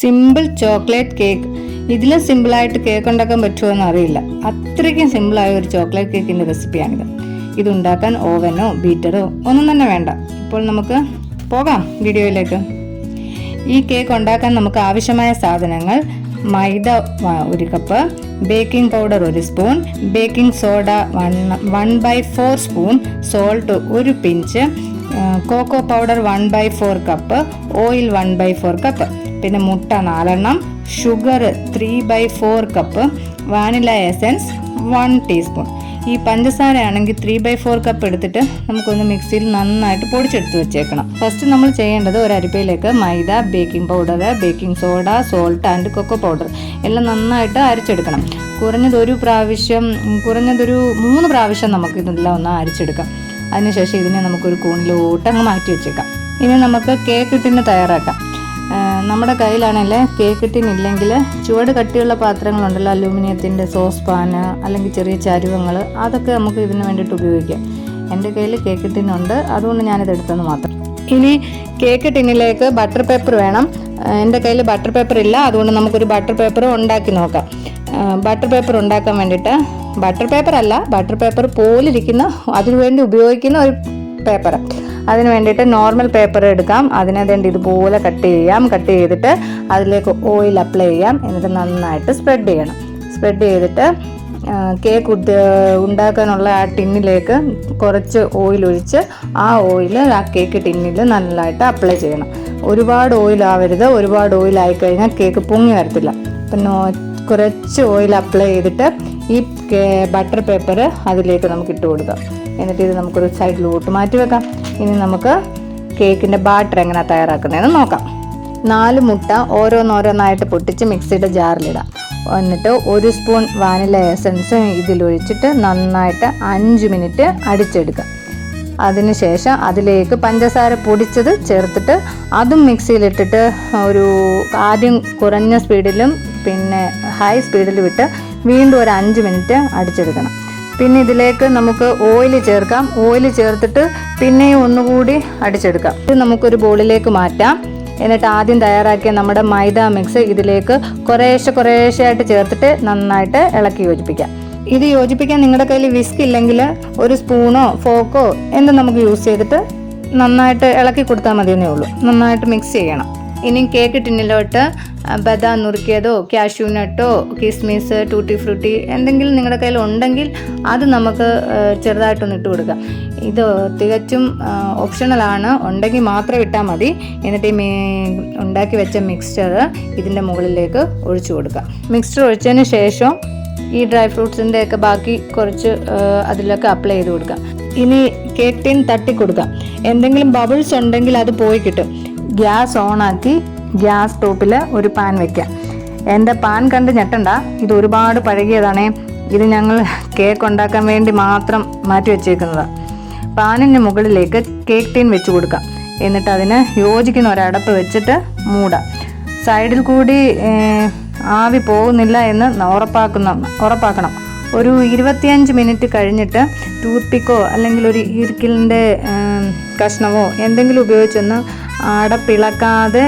Simple chocolate cake. ഇതിലും സിമ്പിളായിട്ട് cake ഉണ്ടാക്കാൻ പറ്റുമോ എന്ന് അറിയില്ല. അത്രയ്ക്കും സിമ്പിളായ ഒരു ചോക്ലേറ്റ് കേക്കിന്റെ റെസിപ്പിയാണിത്. ഇതുണ്ടാക്കാൻ ഓവനോ ബീറ്ററോ ഒന്നും തന്നെ വേണ്ട. ഇപ്പോൾ നമുക്ക് പോകാം വീഡിയോയിലേക്ക്. ഈ കേക്ക് ഉണ്ടാക്കാൻ നമുക്ക് ആവശ്യമായ സാധനങ്ങൾ മൈദ ഒരു കപ്പ് ബേക്കിംഗ് പൗഡർ ഒരു spoon baking soda one one by four spoon salt ഒരു pinch cocoa powder one by four cup oil one by four cup. പിന്നെ മുട്ട നാലെണ്ണം sugar three by four cup vanilla essence one teaspoon ഈ പഞ്ചസാര ആണെങ്കിൽ three by four cup എടുത്തിട്ട് നമുക്കൊന്ന് മിക്സിയിൽ നന്നായിട്ട് പൊടിച്ചെടുത്ത് വെച്ചേക്കണം. ഫസ്റ്റ് നമ്മൾ ചെയ്യേണ്ടത് ഒരു അരിപ്പയിലേക്ക് maida baking powder baking soda salt and cocoa powder എല്ലാം നന്നായിട്ട് അരച്ചെടുക്കണം. കുറഞ്ഞതൊരു പ്രാവശ്യം കുറഞ്ഞതൊരു മൂന്ന് പ്രാവശ്യം നമുക്ക് ഇതെല്ലാം ഒന്ന് അരച്ചെടുക്കാം. അതിനുശേഷം ഇതിനെ നമുക്കൊരു കൂണിലോട്ട് അങ്ങ് മാറ്റി വെച്ചേക്കാം. ഇനി നമുക്ക് കേക്ക് ഇട്ടിന് തയ്യാറാക്കാം. നമ്മുടെ കയ്യിലാണെങ്കിൽ കേക്ക് ടിൻ ഇല്ലെങ്കിൽ ചുവട് കട്ടിയുള്ള പാത്രങ്ങളുണ്ടല്ലോ അലൂമിനിയത്തിന്റെ സോസ് പാന് അല്ലെങ്കിൽ ചെറിയ ചരുവങ്ങൾ അതൊക്കെ നമുക്ക് ഇതിന് വേണ്ടിയിട്ട് ഉപയോഗിക്കാം. എന്റെ കയ്യിൽ കേക്ക് ടിൻ ഉണ്ട് അതുകൊണ്ട് ഞാനിത് എടുത്തെന്ന് മാത്രം. ഇനി കേക്ക് ടിന്നിലേക്ക് ബട്ടർ പേപ്പർ വേണം. എന്റെ കയ്യിൽ ബട്ടർ പേപ്പർ ഇല്ല അതുകൊണ്ട് നമുക്കൊരു ബട്ടർ പേപ്പർ ഉണ്ടാക്കി നോക്കാം. ബട്ടർ പേപ്പർ ഉണ്ടാക്കാൻ വേണ്ടിയിട്ട് ബട്ടർ പേപ്പർ അല്ല ബട്ടർ പേപ്പർ പോലിരിക്കുന്ന അതിനുവേണ്ടി ഉപയോഗിക്കുന്ന ഒരു പേപ്പർ. അതിന് വേണ്ടിയിട്ട് നോർമൽ പേപ്പർ എടുക്കാം. അതിനെ വേണ്ടി ഇതുപോലെ കട്ട് ചെയ്യാം. കട്ട് ചെയ്തിട്ട് അതിലേക്ക് ഓയിൽ അപ്ലൈ ചെയ്യാം. എന്നിട്ട് നന്നായിട്ട് സ്പ്രെഡ് ചെയ്യണം. സ്പ്രെഡ് ചെയ്തിട്ട് കേക്ക് ഉദ്യ ഉണ്ടാക്കാനുള്ള ആ ടിന്നിലേക്ക് കുറച്ച് ഓയിൽ ഒഴിച്ച് ആ ഓയിൽ ആ കേക്ക് ടിന്നിൽ നല്ലതായിട്ട് അപ്ലൈ ചെയ്യണം. ഒരുപാട് ഓയിൽ ആവരുത്. ഒരുപാട് ഓയിൽ ആയിക്കഴിഞ്ഞാൽ കേക്ക് പൊങ്ങി വരത്തില്ല. അപ്പം കുറച്ച് ഓയിൽ അപ്ലൈ ചെയ്തിട്ട് ഈ ബട്ടർ പേപ്പർ അതിലേക്ക് നമുക്ക് ഇട്ട് കൊടുക്കാം. എന്നിട്ട് ഇത് നമുക്കൊരു സൈഡിലോട്ട് മാറ്റി വെക്കാം. ഇനി നമുക്ക് കേക്കിന്റെ ബാറ്റർ എങ്ങനെ തയ്യാറാക്കുന്നതെന്ന് നോക്കാം. നാല് മുട്ട ഓരോന്നോരോന്നായിട്ട് പൊട്ടിച്ച് മിക്സിയുടെ ജാറിലിടാം. എന്നിട്ട് ഒരു സ്പൂൺ വാനില എസൻസ് ഇതിലൊഴിച്ചിട്ട് നന്നായിട്ട് അഞ്ച് മിനിറ്റ് അടിച്ചെടുക്കുക. അതിനുശേഷം അതിലേക്ക് പഞ്ചസാര പൊടിച്ചത് ചേർത്തിട്ട് അതും മിക്സിയിലിട്ടിട്ട് ഒരു ആദ്യം കുറഞ്ഞ സ്പീഡിലും പിന്നെ ഹൈ സ്പീഡിലും ഇട്ട് വീണ്ടും ഒരു അഞ്ച് മിനിറ്റ് അടിച്ചെടുക്കണം. പിന്നെ ഇതിലേക്ക് നമുക്ക് ഓയിൽ ചേർക്കാം. ഓയിൽ ചേർത്തിട്ട് പിന്നെയും ഒന്നുകൂടി അടിച്ചെടുക്കാം. ഇത് നമുക്കൊരു ബോളിലേക്ക് മാറ്റാം. എന്നിട്ട് ആദ്യം തയ്യാറാക്കിയ നമ്മുടെ മൈദ മിക്സ് ഇതിലേക്ക് കുറേശ്ശെ കുറേശ്ശെ ആയിട്ട് ചേർത്തിട്ട് നന്നായിട്ട് ഇളക്കി യോജിപ്പിക്കാം. ഇത് യോജിപ്പിക്കാൻ നിങ്ങളുടെ കയ്യിൽ വിസ്ക് ഇല്ലെങ്കിൽ ഒരു സ്പൂണോ ഫോക്കോ എന്തും നമുക്ക് യൂസ് ചെയ്തിട്ട് നന്നായിട്ട് ഇളക്കി കൊടുത്താൽ മതിയെന്നേ ഉള്ളൂ. നന്നായിട്ട് മിക്സ് ചെയ്യണം. ഇനി കേക്ക് ടിന്നിലോട്ട് ബദാം നുറുക്കിയതോ കാഷ്യൂ നട്ടോ കിസ്മിസ് ടൂട്ടി ഫ്രൂട്ടി എന്തെങ്കിലും നിങ്ങളുടെ കയ്യിൽ ഉണ്ടെങ്കിൽ അത് നമുക്ക് ചെറുതായിട്ടൊന്ന് ഇട്ട് കൊടുക്കാം. ഇത് തികച്ചും ഓപ്ഷണലാണ് ഉണ്ടെങ്കിൽ മാത്രം ഇട്ടാൽ മതി. എന്നിട്ട് ഈ ഉണ്ടാക്കി വെച്ച മിക്സ്ചർ ഇതിന്റെ മുകളിലേക്ക് ഒഴിച്ചു കൊടുക്കുക മിക്സ്ചർ ഒഴിച്ചതിന് ശേഷം ഈ ഡ്രൈ ഫ്രൂട്ട്സിന്റെ ഒക്കെ ബാക്കി കുറച്ച് അതിലൊക്കെ അപ്ലൈ ചെയ്ത് കൊടുക്കാം. ഇനി കേക്ക് ടീൻ തട്ടി കൊടുക്കാം. എന്തെങ്കിലും ബബിൾസ് ഉണ്ടെങ്കിൽ അത് പോയി കിട്ടും. ഗ്യാസ് ഓണാക്കി ഗ്യാസ് ടോപ്പിൽ ഒരു പാൻ വെക്കാം. എന്റെ പാൻ കണ്ട് ഞെട്ടണ്ട. ഇത് ഒരുപാട് പഴകിയതാണേ. ഇത് ഞങ്ങൾ കേക്ക് ഉണ്ടാക്കാൻ വേണ്ടി മാത്രം മാറ്റി വെച്ചേക്കുന്നതാണ് പാനിന് മുകളിലേക്ക് കേക്ക് ടീൻ വെച്ച് കൊടുക്കാം. എന്നിട്ട് അതിന് യോജിക്കുന്ന ഒരടപ്പ് വെച്ചിട്ട് മൂടാം. സൈഡിൽ കൂടി ആവി പോകുന്നില്ല എന്ന് ഉറപ്പാക്കുന്ന ഉറപ്പാക്കണം. ഒരു ഇരുപത്തിയഞ്ച് മിനിറ്റ് കഴിഞ്ഞിട്ട് ടൂത്ത് പിക്കോ അല്ലെങ്കിൽ ഒരു ഇരിക്കലിന്റെ കഷ്ണമോ എന്തെങ്കിലും ഉപയോഗിച്ചൊന്ന് അടപ്പിളക്കാതെ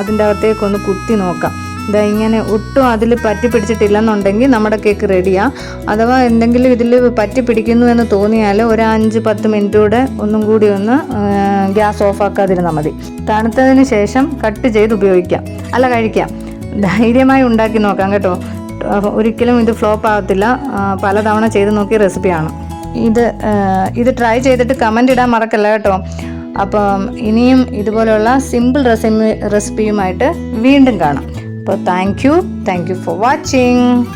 അതിന്റെ അകത്തേക്കൊന്ന് കുത്തി നോക്കാം. ഇതാ ഇങ്ങനെ ഒട്ടും അതിൽ പറ്റി പിടിച്ചിട്ടില്ലെന്നുണ്ടെങ്കിൽ നമ്മുടെ കേക്ക് റെഡിയാ. അഥവാ എന്തെങ്കിലും ഇതിൽ പറ്റി പിടിക്കുന്നു എന്ന് തോന്നിയാൽ ഒരു അഞ്ച് പത്ത് മിനിറ്റ് കൂടെ ഒന്നും കൂടി ഒന്ന് ഗ്യാസ് ഓഫ് ആക്കാതിരുന്നാൽ മതി. തണുത്തതിന് ശേഷം കട്ട് ചെയ്ത് ഉപയോഗിക്കാം. അല്ല കഴിക്കാം. ധൈര്യമായി ഉണ്ടാക്കി നോക്കാം കേട്ടോ. ഒരിക്കലും ഇത് ഫ്ലോപ്പ് ആകത്തില്ല. പലതവണ ചെയ്ത് നോക്കിയ റെസിപ്പിയാണ്. ഇത് ഇത് ട്രൈ ചെയ്തിട്ട് കമന്റ് ഇടാൻ മറക്കല്ല കേട്ടോ. അപ്പം ഇനിയും ഇതുപോലെയുള്ള സിമ്പിൾ റെസിപ്പി റെസിപ്പിയുമായിട്ട് വീണ്ടും കാണാം. അപ്പോൾ thank you thank you for watching